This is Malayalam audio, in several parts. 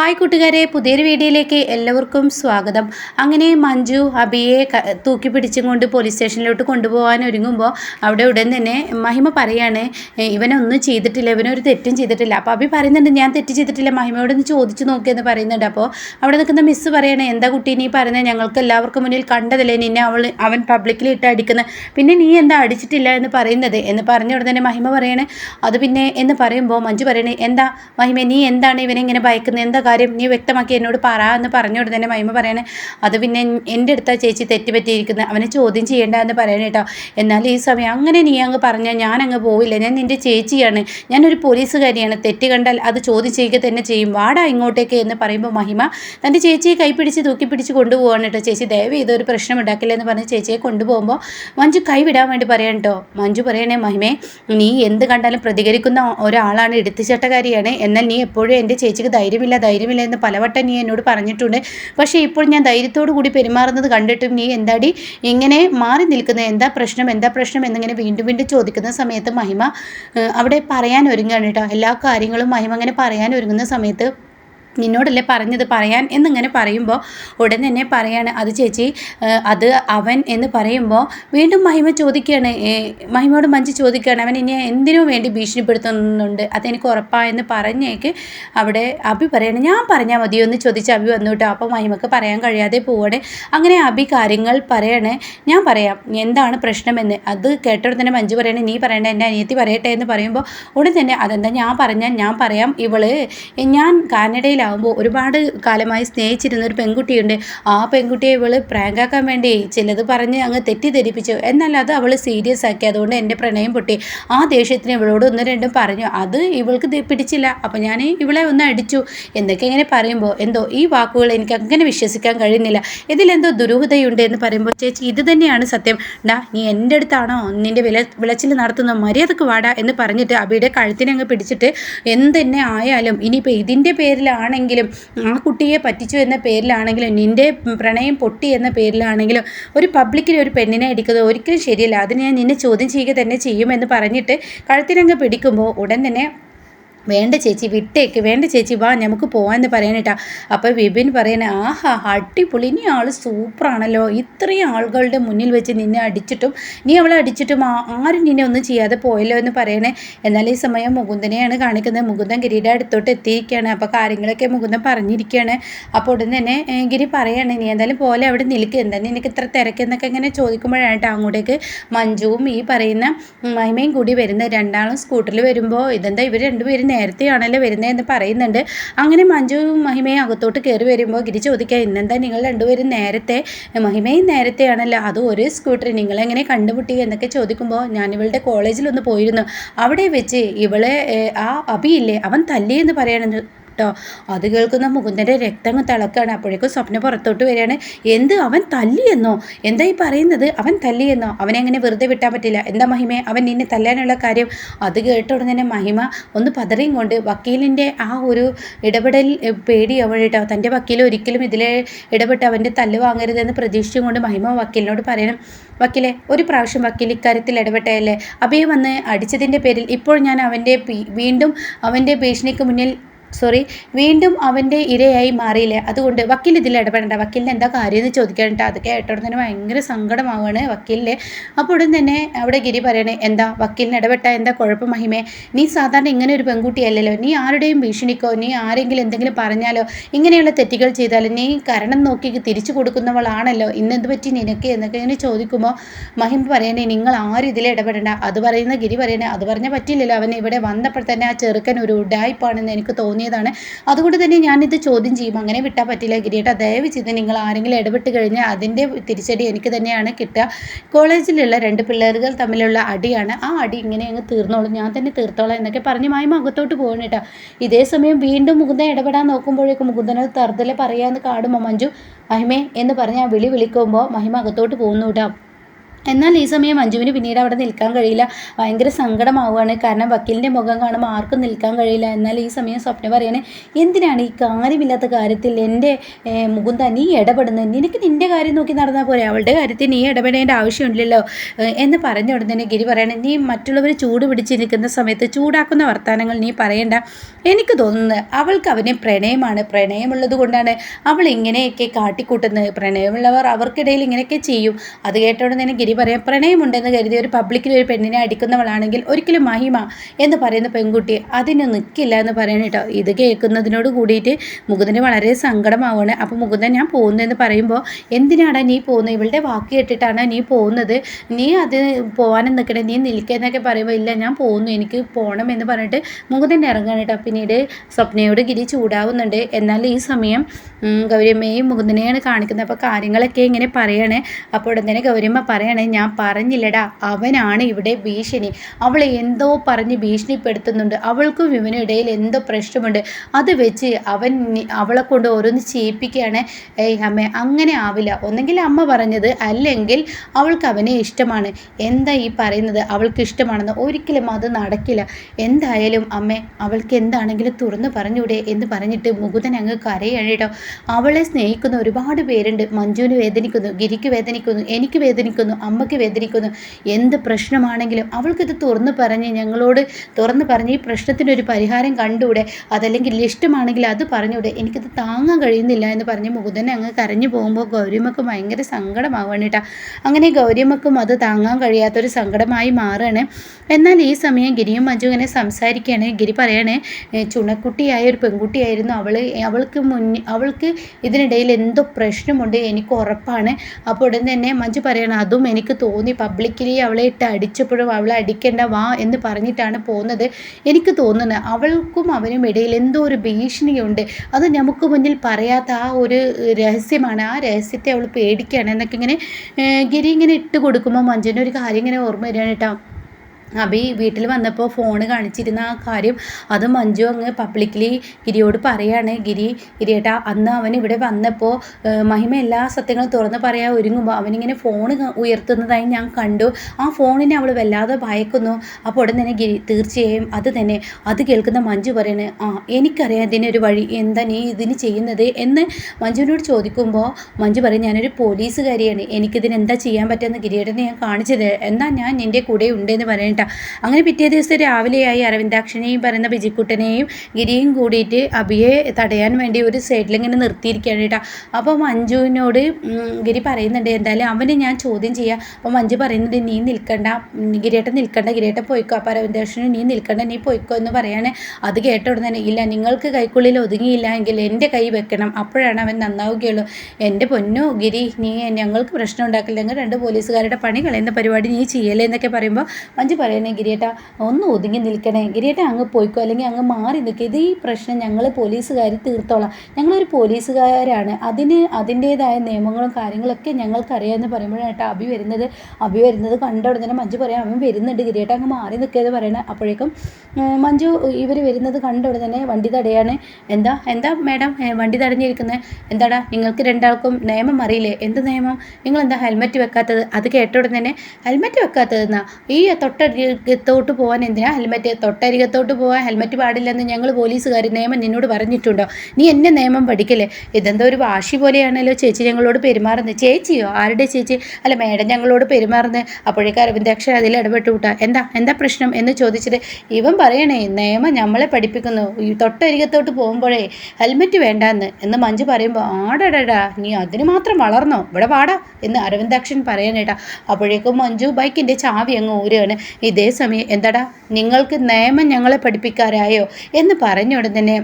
ഹായ് കൂട്ടുകാരെ പുതിയൊരു വീഡിയോയിലേക്ക് എല്ലാവർക്കും സ്വാഗതം. അങ്ങനെ മഞ്ജു അബിയെ തൂക്കി പിടിച്ചും കൊണ്ട് പോലീസ് സ്റ്റേഷനിലോട്ട് കൊണ്ടുപോകാൻ ഒരുങ്ങുമ്പോൾ അവിടെ ഉടൻ തന്നെ മഹിമ പറയാണ് ഇവനൊന്നും ചെയ്തിട്ടില്ല ഇവനൊരു തെറ്റും ചെയ്തിട്ടില്ല. അപ്പോൾ അബി പറയുന്നുണ്ട് ഞാൻ തെറ്റ് ചെയ്തിട്ടില്ല മഹിമയോടൊന്ന് ചോദിച്ചു നോക്കിയെന്ന് പറയുന്നുണ്ട്. അപ്പോൾ അവിടെ നിൽക്കുന്ന മിസ്സ് പറയണേ എന്താ കുട്ടി നീ പറയുന്നത്? ഞങ്ങൾക്ക് എല്ലാവർക്കും മുന്നിൽ കണ്ടതല്ലേ നിന്നെ അവൾ അവൻ പബ്ലിക്കിൽ ഇട്ട് അടിക്കുന്നത് പിന്നെ നീ എന്താ അടിച്ചിട്ടില്ല എന്ന് പറയുന്നത്? എന്ന് പറഞ്ഞ ഉടൻ തന്നെ മഹിമ പറയണേ അത് പിന്നെ എന്ന് പറയുമ്പോൾ മഞ്ജു പറയണേ എന്താ മഹിമ നീ എന്താണ് ഇവനെ ഇങ്ങനെ ഭയക്കുന്നത് എന്താ കാര്യം നീ വ്യക്തമാക്കി എന്നോട് പറ എന്ന് പറഞ്ഞോട് തന്നെ മൈമ പറയണേ അത് പിന്നെ എന്റെ അടുത്താ ചേച്ചി തെറ്റ് പറ്റിയിരിക്കുന്നത് അവനെ ചോദ്യം ചെയ്യേണ്ട എന്ന് പറയണേ കേട്ടോ. എന്നാൽ ഈ സമയം അങ്ങനെ നീ അങ്ങ് പറഞ്ഞാൽ ഞാൻ അങ്ങ് പോവില്ല. ഞാൻ നിന്റെ ചേച്ചിയാണ്. ഞാനൊരു പോലീസുകാരിയാണ്. തെറ്റ് കണ്ടാൽ അത് ചോദ്യം ചെയ്യുക തന്നെ ചെയ്യും. വാടാ ഇങ്ങോട്ടേക്ക് എന്ന് പറയുമ്പോൾ മഹിമ തന്റെ ചേച്ചിയെ കൈപ്പിടിച്ച് തൂക്കി പിടിച്ച് കൊണ്ടുപോവാണ് കേട്ടോ. ചേച്ചി ദയവ് ഇതൊരു പ്രശ്നം ഉണ്ടാക്കില്ല എന്ന് പറഞ്ഞ് ചേച്ചിയെ കൊണ്ടുപോകുമ്പോൾ മഞ്ജു കൈവിടാൻ വേണ്ടി പറയാൻ കേട്ടോ. മഞ്ജു പറയണേ മഹിമേ നീ എന്ത് കണ്ടാലും പ്രതികരിക്കുന്ന ഒരാളാണ് എടുത്തുചട്ടക്കാരിയാണ്. എന്നാൽ നീ എപ്പോഴും എന്റെ ചേച്ചിക്ക് ധൈര്യമില്ല ധൈര്യമില്ല എന്ന് പലവട്ടം നീ എന്നോട് പറഞ്ഞിട്ടുണ്ട്. പക്ഷേ ഇപ്പോൾ ഞാൻ ധൈര്യത്തോടു കൂടി പെരുമാറുന്നത് കണ്ടിട്ടും നീ എന്താടി? ഇങ്ങനെ മാറി നിൽക്കുന്നത്? എന്താ പ്രശ്നം? എന്താ പ്രശ്നം? എന്നിങ്ങനെ വീണ്ടും വീണ്ടും ചോദിക്കുന്ന സമയത്ത് മഹിമ അവിടെ പറയാൻ ഒരുങ്ങുകയാണ് കേട്ടോ. എല്ലാ കാര്യങ്ങളും മഹിമ അങ്ങനെ പറയാൻ ഒരുങ്ങുന്ന സമയത്ത് നിന്നോടല്ലേ പറഞ്ഞത് പറയാൻ എന്നിങ്ങനെ പറയുമ്പോൾ ഉടൻ തന്നെ പറയാണ് അത് ചേച്ചി അത് അവൻ എന്ന് പറയുമ്പോൾ വീണ്ടും മഹിമ ചോദിക്കുകയാണ് മഹിമയോട് മഞ്ചി ചോദിക്കുകയാണ് അവൻ ഇനി എന്തിനു വേണ്ടി ഭീഷണിപ്പെടുത്തുന്നുണ്ട്? അതെനിക്ക് ഉറപ്പായെന്ന് പറഞ്ഞേക്ക് അവിടെ അഭി പറയാണ് ഞാൻ പറഞ്ഞാൽ മതിയോ എന്ന് ചോദിച്ച് അഭി വന്നു കേട്ടോ അപ്പോൾ മഹിമക്ക് പറയാൻ കഴിയാതെ പോവാണ്. അങ്ങനെ അഭി കാര്യങ്ങൾ പറയണേ ഞാൻ പറയാം എന്താണ് പ്രശ്നമെന്ന്? അത് കേട്ടോടെ തന്നെ മഞ്ജു പറയണേ നീ പറയണ്ട എന്റെ അനിയത്തി പറയട്ടെ എന്ന് പറയുമ്പോൾ ഉടൻ തന്നെ അതെന്താ ഞാൻ പറഞ്ഞാൽ ഞാൻ പറയാം ഇവൾ ഞാൻ കാനഡയിലാവുമ്പോൾ ഒരുപാട് കാലമായി സ്നേഹിച്ചിരുന്ന ഒരു പെൺകുട്ടിയുണ്ട്. ആ പെൺകുട്ടിയെ ഇവൾ പ്രാങ്കാക്കാൻ വേണ്ടി ചിലത് പറഞ്ഞ് അങ്ങ് തെറ്റിദ്ധരിപ്പിച്ചു. എന്നാൽ അത് അവൾ സീരിയസ് ആക്കി. അതുകൊണ്ട് എന്റെ പ്രണയം പൊട്ടി. ആ ദേഷ്യത്തിന് ഇവളോട് ഒന്ന് രണ്ടും പറഞ്ഞു അത് ഇവൾക്ക് പിടിച്ചില്ല. അപ്പോൾ ഞാൻ ഇവളെ ഒന്ന് അടിച്ചു. എന്തൊക്കെ ഇങ്ങനെ പറയുമ്പോൾ എന്തോ ഈ വാക്കുകൾ എനിക്ക് അങ്ങനെ വിശ്വസിക്കാൻ കഴിയുന്നില്ല. ഇതിലെന്തോ ദുരൂഹതയുണ്ട് എന്ന് പറയുമ്പോൾ ചേച്ചി ഇത് തന്നെയാണ് സത്യം. ഡാ നീ എന്റെ അടുത്താണോ? നിന്റെ വില വിളച്ചിൽ നടത്തുന്ന മര്യാദയ്ക്ക് വാടാ എന്ന് പറഞ്ഞിട്ട് അബിയുടെ കഴുത്തിനെ അങ്ങ് പിടിച്ചിട്ട് എന്തെന്നെ ആയാലും ഇനിയിപ്പോൾ ഇതിന്റെ പേരിലാണെങ്കിലും ആ കുട്ടിയെ പറ്റിച്ചു എന്ന പേരിലാണെങ്കിലും നിന്റെ പ്രണയം പൊട്ടി എന്ന പേരിലാണെങ്കിലും ഒരു പബ്ലിക്കിൽ ഒരു പെണ്ണിനെ എടുക്കുന്നത് ഒരിക്കലും ശരിയല്ല. അതിന് ഞാൻ നിന്നെ ചോദ്യം ചെയ്യുക തന്നെ ചെയ്യുമെന്ന് പറഞ്ഞിട്ട് കഴുത്തിനങ്ങ് പിടിക്കുമ്പോൾ ഉടൻ തന്നെ വേണ്ട ചേച്ചി വിട്ടേക്ക്. വേണ്ട ചേച്ചി വാ നമുക്ക് പോകാമെന്ന് പറയാനിട്ടാ അപ്പോൾ വിപിൻ പറയണ ആഹാ അടിപൊളി. നീ ആൾ സൂപ്പറാണല്ലോ. ഇത്രയും ആളുകളുടെ മുന്നിൽ വെച്ച് നിന്നെ അടിച്ചിട്ടും നീ അവളെ അടിച്ചിട്ടും ആരും നിന്നെ ഒന്നും ചെയ്യാതെ പോയല്ലോ എന്ന് പറയണേ. എന്നാൽ ഈ സമയം മുകുന്ദനെയാണ് കാണിക്കുന്നത്. മുകുന്ദൻ ഗിരിയുടെ അടുത്തോട്ട് എത്തിയിരിക്കുകയാണ്. അപ്പോൾ കാര്യങ്ങളൊക്കെ മുകുന്ദൻ പറഞ്ഞിരിക്കുകയാണ്. അപ്പോൾ ഉടൻ തന്നെ ഗിരി പറയാണ് നീ എന്തായാലും പോലെ അവിടെ നിൽക്കുക എന്താ നിനക്ക് ഇത്ര തിരക്കെന്നൊക്കെ ഇങ്ങനെ ചോദിക്കുമ്പോഴാണ് കേട്ടോ അങ്ങോട്ടേക്ക് മഞ്ജുവും ഈ പറയുന്ന മഹിമയും കൂടി വരുന്നത്. രണ്ടാളും സ്കൂട്ടറിൽ വരുമ്പോൾ ഇതെന്താ ഇവർ രണ്ടുപേരും നേരത്തെയാണല്ലോ വരുന്നതെന്ന് പറയുന്നുണ്ട്. അങ്ങനെ മഞ്ജുവും മഹിമയും അകത്തോട്ട് കയറി വരുമ്പോൾ ഗിരി ചോദിക്കുക ഇന്നെന്താ നിങ്ങൾ രണ്ടുപേരും നേരത്തെ മഹിമയും നേരത്തെയാണല്ലോ അത് ഒരു സ്കൂട്ടർ നിങ്ങളെങ്ങനെ കണ്ടുമുട്ടി? എന്നൊക്കെ ചോദിക്കുമ്പോൾ ഞാൻ ഇവളുടെ കോളേജിലൊന്ന് പോയിരുന്നു. അവിടെ വെച്ച് ഇവളെ ആ അബിയില്ലേ അവൻ തല്ലിയെന്ന് പറയണത് കേട്ടോ. അത് കേൾക്കുന്ന മുകുന്ദന്റെ രക്തം തിളക്കാണ്. അപ്പോഴേക്കും സ്വപ്ന പുറത്തോട്ട് വരികയാണ്. എന്ത്? അവൻ തല്ലിയെന്നോ? എന്താ ഈ പറയുന്നത്? അവൻ തല്ലിയെന്നോ? അവനെ അങ്ങനെ വെറുതെ വിട്ടാൻ പറ്റില്ല. എന്താ മഹിമ? അവൻ നിന്നെ തല്ലാനുള്ള കാര്യം. അത് കേട്ട ഉടനെ മഹിമ ഒന്ന് പതറിയും കൊണ്ട് വക്കീലിന്റെ ആ ഒരു ഇടപെടൽ പേടി അവൾ കേട്ടോ. തന്റെ വക്കീൽ ഒരിക്കലും ഇതിലെ ഇടപെട്ട് അവന്റെ തല്ല് വാങ്ങരുതെന്ന് പ്രതീക്ഷിച്ചും കൊണ്ട് മഹിമ വക്കീലിനോട് പറയണം. വക്കീലെ ഒരു പ്രാവശ്യം വക്കീൽ ഇക്കാര്യത്തിൽ ഇടപെട്ടയല്ലേ അഭയെ വന്ന് അടിച്ചതിന്റെ പേരിൽ ഇപ്പോൾ ഞാൻ അവന്റെ വീണ്ടും അവന്റെ ഭീഷണിക്ക് മുന്നിൽ സോറി വീണ്ടും അവന്റെ ഇരയായി മാറിയില്ലേ? അതുകൊണ്ട് വക്കീൽ ഇതിൽ ഇടപെടേണ്ട. വക്കീലിന് എന്താ കാര്യം എന്ന് ചോദിക്കണ്ട. അത് കേട്ടോടെ തന്നെ ഭയങ്കര സങ്കടമാവുകയാണ് വക്കീലിനെ അപ്പോൾ ഉടൻ തന്നെ അവിടെ ഗിരി പറയണേ എന്താ വക്കീലിന് ഇടപെട്ട? എന്താ കുഴപ്പം മഹിമേ? നീ സാധാരണ ഇങ്ങനെ ഒരു പെൺകുട്ടിയല്ലല്ലോ നീ ആരുടെയും ഭീഷണിക്കോ നീ ആരെങ്കിലും എന്തെങ്കിലും പറഞ്ഞാലോ ഇങ്ങനെയുള്ള തെറ്റുകൾ ചെയ്താലോ നീ കരണം നോക്കി തിരിച്ചു കൊടുക്കുന്നവളാണല്ലോ. ഇന്നെന്ത് പറ്റി നിനക്ക്? എന്നൊക്കെ ഇങ്ങനെ ചോദിക്കുമ്പോൾ മഹിമ പറയണേ നിങ്ങൾ ആരും ഇതിൽ ഇടപെടണ്ട. അത് പറയുന്ന ഗിരി പറയണേ അത് പറഞ്ഞാൽ പറ്റില്ലല്ലോ അവൻ ഇവിടെ വന്നപ്പോൾ തന്നെ ആ ചെറുക്കൻ ഒരു ഉഡായ്പാണെന്ന് എനിക്ക് തോന്നിയതാണ് അതുകൊണ്ട് തന്നെ ഞാനിത് ചോദ്യം ചെയ്യും. അങ്ങനെ വിട്ടാൽ പറ്റില്ല ഗിരിയേട്ടാ. ദയവ് ചെയ്ത് നിങ്ങൾ ആരെങ്കിലും ഇടപെട്ട് കഴിഞ്ഞാൽ അതിന്റെ തിരിച്ചടി എനിക്ക് തന്നെയാണ് കിട്ടുക. കോളേജിലുള്ള രണ്ട് പിള്ളേരുകൾ തമ്മിലുള്ള അടിയാണ്. ആ അടി ഇങ്ങനെ അങ്ങ് തീർന്നോളും. ഞാൻ തന്നെ തീർത്തോളാം എന്നൊക്കെ പറഞ്ഞ് മായ്മ അകത്തോട്ട് പോകണം കേട്ടോ. ഇതേ സമയം വീണ്ടും മുകുന്ദൻ ഇടപെടാൻ നോക്കുമ്പോഴേക്കും മുകുന്ദനത് തറുതലെ പറയാമെന്ന് കാടുമോ മഞ്ജു മഹിമേ എന്ന് പറഞ്ഞ് ആ വിളി വിളിക്കുമ്പോൾ മഹിമ അകത്തോട്ട് പോകുന്നു കേട്ടോ. എന്നാൽ ഈ സമയം മഞ്ജുവിന് പിന്നീട് അവിടെ നിൽക്കാൻ കഴിയില്ല. ഭയങ്കര സങ്കടമാവുകയാണ്. കാരണം വക്കീലിന്റെ മുഖം കാണുമ്പോൾ ആർക്കും നിൽക്കാൻ കഴിയില്ല. എന്നാൽ ഈ സമയം സ്വപ്ന പറയണേ എന്തിനാണ് ഈ കാര്യമില്ലാത്ത കാര്യത്തിൽ എന്റെ മുകുന്ദ നീ ഇടപെടുന്നത്? നിനക്ക് നിന്റെ കാര്യം നോക്കി നടന്നാൽ പോരെ. അവളുടെ കാര്യത്തിൽ നീ ഇടപെടേണ്ട ആവശ്യമില്ലല്ലോ. എന്ന് പറഞ്ഞ ഉടനെ തന്നെ ഗിരി പറയണേ നീ മറ്റുള്ളവർ ചൂട് പിടിച്ച് നിൽക്കുന്ന സമയത്ത് ചൂടാക്കുന്ന വർത്തമാനങ്ങൾ നീ പറയണ്ട. എനിക്ക് തോന്നുന്നത് അവൾക്ക് അവനെ പ്രണയമാണ്. പ്രണയമുള്ളത് കൊണ്ടാണ് അവൾ ഇങ്ങനെയൊക്കെ കാട്ടിക്കൂട്ടുന്നത്. പ്രണയമുള്ളവർ അവർക്കിടയിൽ ഇങ്ങനെയൊക്കെ ചെയ്യും. അത് കേട്ടോടെ തന്നെ ഗിരി പറയാം പ്രണയമുണ്ടെന്ന് കരുതി ഒരു പബ്ലിക്കിൽ ഒരു പെണ്ണിനെ അടിക്കുന്നവളാണെങ്കിൽ ഒരിക്കലും മഹിമ എന്ന് പറയുന്ന പെൺകുട്ടി അതിന് നിൽക്കില്ല എന്ന് പറയണം കേട്ടോ. ഇത് കേൾക്കുന്നതിനോട് കൂടിയിട്ട് മുകുന്ദന് വളരെ സങ്കടമാവുകയാണ്. അപ്പോൾ മുകുന്ദൻ ഞാൻ പോകുന്നതെന്ന് പറയുമ്പോൾ എന്തിനാടാ നീ പോകുന്നത് ഇവളുടെ വാക്ക് കേട്ടിട്ടാണ് നീ പോകുന്നത്? നീ അത് പോകാനും നിൽക്കണേ നീ നിൽക്കുന്നൊക്കെ പറയുമ്പോൾ ഇല്ല ഞാൻ പോകുന്നു. എനിക്ക് പോകണം എന്ന് പറഞ്ഞിട്ട് മുകുന്ദൻ ഇറങ്ങാണ് കേട്ടോ. പിന്നീട് സ്വപ്നയോട് ഗിരി ചൂടാവുന്നുണ്ട്. എന്നാൽ ഈ സമയം ഗൗരിയമ്മയും മുകുന്ദനെയാണ് കാണിക്കുന്നത്. അപ്പോൾ കാര്യങ്ങളൊക്കെ ഇങ്ങനെ പറയണേ. അപ്പോൾ ഉടൻ തന്നെ ഗൗരിയമ്മ പറയണേ ഞാൻ പറഞ്ഞില്ലടാ അവനാണ് ഇവിടെ ഭീഷണി. അവളെ എന്തോ പറഞ്ഞ് ഭീഷണിപ്പെടുത്തുന്നുണ്ട്. അവൾക്കും ഇവനും ഇടയിൽ എന്തോ പ്രശ്നമുണ്ട്. അത് വെച്ച് അവൻ അവളെ കൊണ്ട് ഓരോന്ന് ചെയ്യിപ്പിക്കുകയാണ്. ഏയ് അമ്മ അങ്ങനെ ആവില്ല. ഒന്നെങ്കിൽ അമ്മ പറഞ്ഞത് അല്ലെങ്കിൽ അവൾക്ക് അവനെ ഇഷ്ടമാണ്. എന്താ ഈ പറയുന്നത്? അവൾക്ക് ഇഷ്ടമാണെന്ന് ഒരിക്കലും അത് നടക്കില്ല. എന്തായാലും അമ്മ അവൾക്ക് എന്താണെങ്കിലും തുറന്ന് പറഞ്ഞൂടെ എന്ന് പറഞ്ഞിട്ട് മുകുതൻ അങ്ങ് കരയാണ് കേട്ടോ. അവളെ സ്നേഹിക്കുന്ന ഒരുപാട് പേരുണ്ട്. മഞ്ജുവിന് വേദനിക്കുന്നു ഗിരിക്ക് വേദനിക്കുന്നു എനിക്ക് വേദനിക്കുന്നു. അമ്മയ്ക്ക് വേദനിക്കുന്നു. എന്ത് പ്രശ്നമാണെങ്കിലും അവൾക്കിത് തുറന്ന് പറഞ്ഞ് ഞങ്ങളോട് തുറന്ന് പറഞ്ഞ് ഈ പ്രശ്നത്തിനൊരു പരിഹാരം കണ്ടൂടെ അതല്ലെങ്കിൽ ഇഷ്ടമാണെങ്കിൽ അത് പറഞ്ഞൂടെ എനിക്കിത് താങ്ങാൻ കഴിയുന്നില്ല എന്ന് പറഞ്ഞ് മുകുന്ദനെ അങ്ങ് കരഞ്ഞു പോകുമ്പോൾ ഗൗരിയമ്മക്ക് ഭയങ്കര സങ്കടമാവാണ് കേട്ടോ. അങ്ങനെ ഗൗരിയമ്മക്കും അത് താങ്ങാൻ കഴിയാത്തൊരു സങ്കടമായി മാറുകയാണ്. എന്നാൽ ഈ സമയം ഗിരിയും മഞ്ജു സംസാരിക്കുകയാണ്. ഗിരി പറയാണ് ചുണക്കുട്ടിയായ ഒരു പെൺകുട്ടിയായിരുന്നു അവൾ അവൾക്ക് മുന്നേ അവൾക്ക് ഇതിനിടയിൽ എന്തോ പ്രശ്നമുണ്ട്. എനിക്ക് ഉറപ്പാണ്. അപ്പോൾ ഉടൻ തന്നെ മഞ്ജു പറയണം അതും തോന്നി പബ്ലിക്കലി അവളെ ഇട്ട് അടിച്ചപ്പോഴും അവളെ അടിക്കേണ്ട വാ എന്ന് പറഞ്ഞിട്ടാണ് പോകുന്നത്. എനിക്ക് തോന്നുന്നത് അവൾക്കും അവനും ഇടയിൽ എന്തോ ഒരു ഭീഷണിയുണ്ട്. അത് നമുക്ക് മുന്നിൽ പറയാത്ത ആ ഒരു രഹസ്യമാണ്. ആ രഹസ്യത്തെ അവൾ പേടിക്കുകയാണ്. എന്നൊക്കെ ഇങ്ങനെ ഗിരി ഇങ്ങനെ ഇട്ട് കൊടുക്കുമ്പോൾ മഞ്ജുവിന്റെ ഒരു കാര്യം ഇങ്ങനെ ഓർമ്മ വരികയാണ് കേട്ടോ. അബി വീട്ടിൽ വന്നപ്പോൾ ഫോൺ കാണിച്ചിരുന്ന ആ കാര്യം അത് മഞ്ജു അങ്ങ് പബ്ലിക്കലി ഗിരിയോട് പറയാണ്. ഗിരി ഗിരിയേട്ടാ അന്ന് അവൻ ഇവിടെ വന്നപ്പോൾ മഹിമ എല്ലാ സത്യങ്ങളും തുറന്ന് പറയാൻ ഒരുങ്ങുമ്പോൾ അവനിങ്ങനെ ഫോൺ ഉയർത്തുന്നതായി ഞാൻ കണ്ടു. ആ ഫോണിനെ അവൾ വല്ലാതെ ഭയക്കുന്നു. അപ്പോൾ ഉടൻ തന്നെ ഗിരി തീർച്ചയായും അത് തന്നെ. അത് കേൾക്കുന്ന മഞ്ജു പറയണേ ആ എനിക്കറിയാം ഇതിനൊരു വഴി. എന്താ നീ ഇതിന് ചെയ്യുന്നത്? എന്ന് മഞ്ജുവിനോട് ചോദിക്കുമ്പോൾ മഞ്ജു പറയും ഞാനൊരു പോലീസുകാരിയാണ്. എനിക്കിതിന് എന്താ ചെയ്യാൻ പറ്റുമെന്ന് ഗിരിയേട്ടനെ ഞാൻ കാണിച്ചത്. എന്നാൽ ഞാൻ നിന്റെ കൂടെ ഉണ്ടെന്ന് പറയട്ടെ. കേട്ടോ. അങ്ങനെ പിറ്റേ ദിവസം രാവിലെയായി അരവിന്ദാക്ഷനെയും പറയുന്ന ബിജിക്കുട്ടനെയും ഗിരിയും കൂടിയിട്ട് അബിയെ തടയാൻ വേണ്ടി ഒരു സൈഡിൽ ഇങ്ങനെ നിർത്തിയിരിക്കുകയാണ് കേട്ടോ. അപ്പോൾ മഞ്ജുവിനോട് ഗിരി പറയുന്നുണ്ട് എന്തായാലും അവനെ ഞാൻ ചോദ്യം ചെയ്യാം. അപ്പോൾ മഞ്ജു പറയുന്നുണ്ട് നീ നിൽക്കണ്ട. ഗിരിയേട്ടൻ നിൽക്കണ്ട. ഗിരിയേട്ടൻ പോയിക്കോ. അപ്പോൾ അരവിന്ദാക്ഷന് നീ നിൽക്കണ്ട. നീ പോയിക്കോ എന്ന് പറയാണ്. അത് കേട്ട ഉടനെ ഇല്ല നിങ്ങൾക്ക് കൈക്കുള്ളിൽ ഒതുങ്ങിയില്ല എങ്കിൽ എന്റെ കൈ വെക്കണം. അപ്പോഴാണ് അവൻ നന്നാവുകയുള്ളൂ. എന്റെ പൊന്നു ഗിരി നീ ഞങ്ങൾക്ക് പ്രശ്നം ഉണ്ടാക്കില്ലെങ്കിൽ രണ്ട് പോലീസുകാരുടെ പണി കളയുന്ന പരിപാടി നീ ചെയ്യല്ലേ? എന്നൊക്കെ പറയുമ്പോൾ മഞ്ജു പറയണേ ഗിരിയേട്ട ഒന്ന് ഒതുങ്ങി നിൽക്കണേ. ഗിരിയേട്ട അങ്ങ് പോയിക്കോ അല്ലെങ്കിൽ അങ്ങ് മാറി നിൽക്കുക ഇത് ഈ പ്രശ്നം ഞങ്ങൾ പോലീസുകാർ തീർത്തോളാം. ഞങ്ങളൊരു പോലീസുകാരാണ്. അതിന് അതിന്റേതായ നിയമങ്ങളും കാര്യങ്ങളൊക്കെ ഞങ്ങൾക്കറിയാമെന്ന് പറയുമ്പോഴാണ് കേട്ടോ അഭി വരുന്നത്. അഭി വരുന്നത് കണ്ട ഉടനെ മഞ്ജു പറയാം അവൻ വരുന്നുണ്ട് ഗിരിയേട്ട അങ്ങ് മാറി നിൽക്കുക പറയണ അപ്പോഴേക്കും മഞ്ജു ഇവർ വരുന്നത് കണ്ട ഉടനെ വണ്ടി തടയാണ്. എന്താ എന്താ മാഡം വണ്ടി തടഞ്ഞിരിക്കുന്നത് എന്താടാ നിങ്ങൾക്ക് രണ്ടാൾക്കും നിയമം അറിയില്ലേ? എന്ത് നിയമം? നിങ്ങൾ എന്താ ഹെൽമെറ്റ് വെക്കാത്തത്? അത് കേട്ട ഉടനെ ഹെൽമെറ്റ് വെക്കാത്തതെന്നാ? ഈ തൊട്ടടി തൊട്ടരികത്തോട്ട് പോകാൻ എന്തിനാ? ഹെൽമെറ്റ്. തൊട്ടരികത്തോട്ട് പോകാൻ ഹെൽമെറ്റ് പാടില്ലെന്ന് ഞങ്ങൾ പോലീസുകാർ നിയമം നിന്നോട് പറഞ്ഞിട്ടുണ്ടോ? നീ എന്നെ നിയമം പഠിക്കല്ലേ? ഇതെന്തോ ഒരു വാശി പോലെയാണല്ലോ ചേച്ചി ഞങ്ങളോട് പെരുമാറുന്നത്. ചേച്ചിയോ? ആരുടെ ചേച്ചി? അല്ല മേഡം ഞങ്ങളോട് പെരുമാറുന്നത്. അപ്പോഴേക്കും അരവിന്ദാക്ഷൻ അതിൽ ഇടപെട്ട്. വിട്ടാ എന്താ? എന്താ പ്രശ്നം? എന്ന് ചോദിച്ചത് ഇവൻ പറയണേ നിയമം നമ്മളെ പഠിപ്പിക്കുന്നു. ഈ തൊട്ടരികത്തോട്ട് പോകുമ്പോഴേ ഹെൽമെറ്റ് വേണ്ടാന്ന്. എന്ന് മഞ്ജു പറയുമ്പോൾ ആടടാ നീ അതിന് മാത്രം വളർന്നോ? ഇവിടെ വാടാ. എന്ന് അരവിന്ദാക്ഷൻ പറയണേട്ടാ. അപ്പോഴേക്കും മഞ്ജു ബൈക്കിന്റെ ചാവി അങ്ങ് ഊരുകയാണ് ഇതേ സമയം എന്താടാ നിങ്ങൾക്ക് നിയമം ഞങ്ങളെ പഠിപ്പിക്കാരായോ എന്ന് പറഞ്ഞ ഉടനെ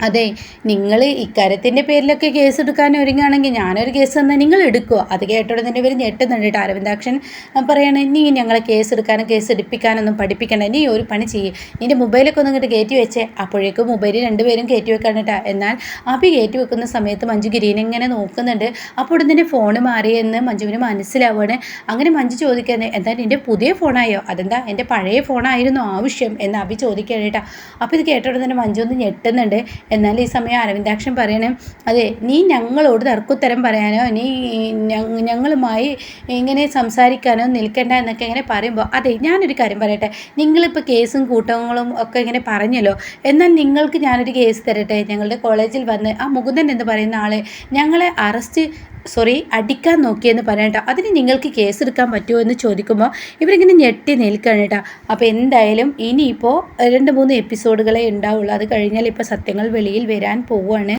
അതെ നിങ്ങൾ ഇക്കാര്യത്തിന്റെ പേരിലൊക്കെ കേസ് എടുക്കാൻ ഒരുങ്ങുകയാണെങ്കിൽ ഞാനൊരു കേസ് തന്നെ നിങ്ങൾ എടുക്കുക. അത് കേട്ടോടെ പേര് ഞെട്ടുന്നുണ്ട്. അരവിന്ദാക്ഷൻ പറയണേ നീ ഞങ്ങളെ കേസ് എടുക്കാനും കേസ് എടുപ്പിക്കാനൊന്നും പഠിപ്പിക്കണ്ട. നീ ഒരു പണി ചെയ്യേ. നിന്റെ മൊബൈലൊക്കെ ഒന്ന് ഇങ്ങോട്ട് കയറ്റി വെച്ചേ. അപ്പോഴേക്കും മൊബൈൽ രണ്ടുപേരും കയറ്റി വെക്കാൻ കേട്ടോ. എന്നാൽ അഭി കയറ്റി വെക്കുന്ന സമയത്ത് മഞ്ജു ഗിരീനെ ഇങ്ങനെ നോക്കുന്നുണ്ട്. അപ്പോൾ ഉടൻ തന്നെ ഫോൺ മാറിയെന്ന് മഞ്ജുവിന് മനസ്സിലാവുകയാണ്. അങ്ങനെ മഞ്ജു ചോദിക്കുന്നത് എന്താ നിന്റെ പുതിയ ഫോണായോ? അതെന്താ എന്റെ പഴയ ഫോണായിരുന്നു ആവശ്യം? എന്ന് അഭി ചോദിക്കുകയാണ് അപ്പോൾ ഇത് കേട്ടോടെ തന്നെ മഞ്ജു ഒന്ന് ഞെട്ടുന്നുണ്ട്. എന്നാൽ ഈ സമയം അരവിന്ദാക്ഷൻ പറയണേ അതെ നീ ഞങ്ങളോട് തർക്കുത്തരം പറയാനോ നീ ഞങ്ങളുമായി ഇങ്ങനെ സംസാരിക്കാനോ നിൽക്കണ്ട എന്നൊക്കെ ഇങ്ങനെ പറയുമ്പോൾ അതെ ഞാനൊരു കാര്യം പറയട്ടെ നിങ്ങളിപ്പോൾ കേസും കൂട്ടങ്ങളും ഒക്കെ ഇങ്ങനെ പറഞ്ഞല്ലോ എന്നാൽ നിങ്ങൾക്ക് ഞാനൊരു കേസ് തരട്ടെ ഞങ്ങളുടെ കോളേജിൽ വന്ന് ആ മുകുന്ദൻ എന്ന് പറയുന്ന ആളെ ഞങ്ങളെ അറസ്റ്റ് സോറി അടിക്കാൻ നോക്കിയെന്ന് പറയട്ടോ അതിന് നിങ്ങൾക്ക് കേസ് എടുക്കാൻ പറ്റുമോ എന്ന് ചോദിക്കുമ്പോൾ ഇവരിങ്ങനെ ഞെട്ടി നിൽക്കുകയാണ് കേട്ടോ. അപ്പോൾ എന്തായാലും ഇനിയിപ്പോൾ രണ്ട് മൂന്ന് എപ്പിസോഡുകളെ ഉണ്ടാവുള്ളൂ. അത് കഴിഞ്ഞാൽ ഇപ്പോൾ സത്യങ്ങൾ വെളിയിൽ വരാൻ പോവുകയാണ്.